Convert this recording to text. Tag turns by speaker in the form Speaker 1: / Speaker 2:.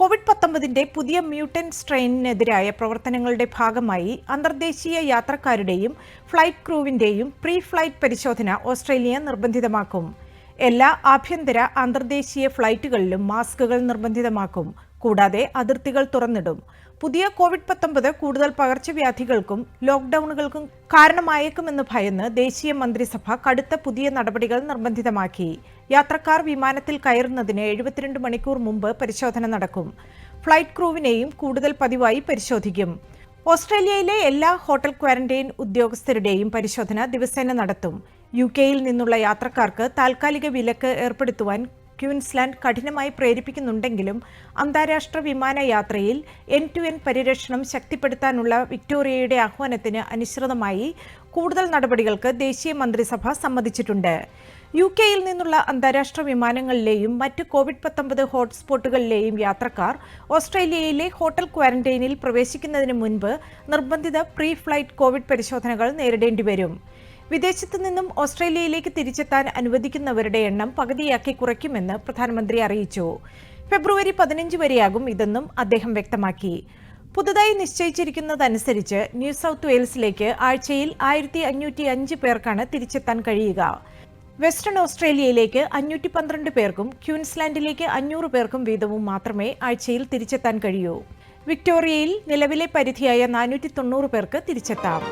Speaker 1: Covid പത്തൊമ്പതിന്റെ പുതിയ mutant സ്ട്രെയിനിനെതിരായ പ്രവർത്തനങ്ങളുടെ ഭാഗമായി അന്തർദേശീയ യാത്രക്കാരുടെയും ഫ്ലൈറ്റ് ക്രൂവിന്റെയും പ്രീ ഫ്ലൈറ്റ് പരിശോധന ഓസ്ട്രേലിയ നിർബന്ധിതമാക്കും. എല്ലാ ആഭ്യന്തര അന്തർദേശീയ ഫ്ലൈറ്റുകളിലും മാസ്കുകൾ നിർബന്ധിതമാക്കും. കൂടാതെ അതിർത്തികൾ തുറന്നിടും. പുതിയ കോവിഡ് പത്തൊമ്പത് കൂടുതൽ പകർച്ചവ്യാധികൾക്കും ലോക്ഡൌണുകൾക്കും കാരണമായേക്കുമെന്ന് ഭയന്ന് ദേശീയ മന്ത്രിസഭ കടുത്ത പുതിയ നടപടികൾ നിർബന്ധിതമാക്കി. യാത്രക്കാർ വിമാനത്തിൽ കയറുന്നതിന് എഴുപത്തിരണ്ട് മണിക്കൂർ മുമ്പ് പരിശോധന നടക്കും. ഫ്ലൈറ്റ് ക്രൂവിനെയും കൂടുതൽ പതിവായി പരിശോധിക്കും. ഓസ്ട്രേലിയയിലെ എല്ലാ ഹോട്ടൽ ക്വാറന്റൈൻ ഉദ്യോഗസ്ഥരുടെയും പരിശോധന ദിവസേന നടത്തും. യു കെയിൽ നിന്നുള്ള യാത്രക്കാർക്ക് താൽക്കാലിക വിലക്ക് ഏർപ്പെടുത്തുവാൻ ക്യൂൻസ്ലാൻഡ് കഠിനമായി പ്രേരിപ്പിക്കുന്നുണ്ടെങ്കിലും അന്താരാഷ്ട്ര വിമാനയാത്രയിൽ എൻ ടു എൻ പരിരക്ഷണം ശക്തിപ്പെടുത്താനുള്ള വിക്ടോറിയയുടെ ആഹ്വാനത്തിന് അനുസൃതമായി കൂടുതൽ നടപടികൾക്ക് ദേശീയ മന്ത്രിസഭ സമ്മതിച്ചിട്ടുണ്ട്. യു കെയിൽ നിന്നുള്ള അന്താരാഷ്ട്ര വിമാനങ്ങളിലെയും മറ്റ് കോവിഡ് പത്തൊമ്പത് ഹോട്ട്സ്പോട്ടുകളിലെയും യാത്രക്കാർ ഓസ്ട്രേലിയയിലെ ഹോട്ടൽ ക്വാറന്റൈനിൽ പ്രവേശിക്കുന്നതിന് മുൻപ് നിർബന്ധിത പ്രീ ഫ്ലൈറ്റ് കോവിഡ് പരിശോധനകൾ നേരിടേണ്ടി വരും വിദേശത്തു നിന്നും ഓസ്ട്രേലിയയിലേക്ക് തിരിച്ചെത്താൻ അനുവദിക്കുന്നവരുടെ എണ്ണം പകുതിയാക്കി കുറയ്ക്കുമെന്ന് പ്രധാനമന്ത്രി അറിയിച്ചു. ഫെബ്രുവരി പതിനഞ്ച് വരെയാകും ഇതെന്നും അദ്ദേഹം വ്യക്തമാക്കി. പുതുതായി നിശ്ചയിച്ചിരിക്കുന്നതനുസരിച്ച് ന്യൂ സൗത്ത് വെയിൽസിലേക്ക് ആഴ്ചയിൽ ആയിരത്തി അഞ്ഞൂറ്റി അഞ്ച് പേർക്കാണ് തിരിച്ചെത്താൻ കഴിയുക. വെസ്റ്റേൺ ഓസ്ട്രേലിയയിലേക്ക് അഞ്ഞൂറ്റി പന്ത്രണ്ട് പേർക്കും ക്യൂൻസ്ലാൻഡിലേക്ക് അഞ്ഞൂറ് പേർക്കും വീതവും മാത്രമേ ആഴ്ചയിൽ തിരിച്ചെത്താൻ കഴിയൂ. വിക്ടോറിയയിൽ നിലവിലെ പരിധിയായ നാനൂറ്റി തൊണ്ണൂറ് പേർക്ക് തിരിച്ചെത്താം.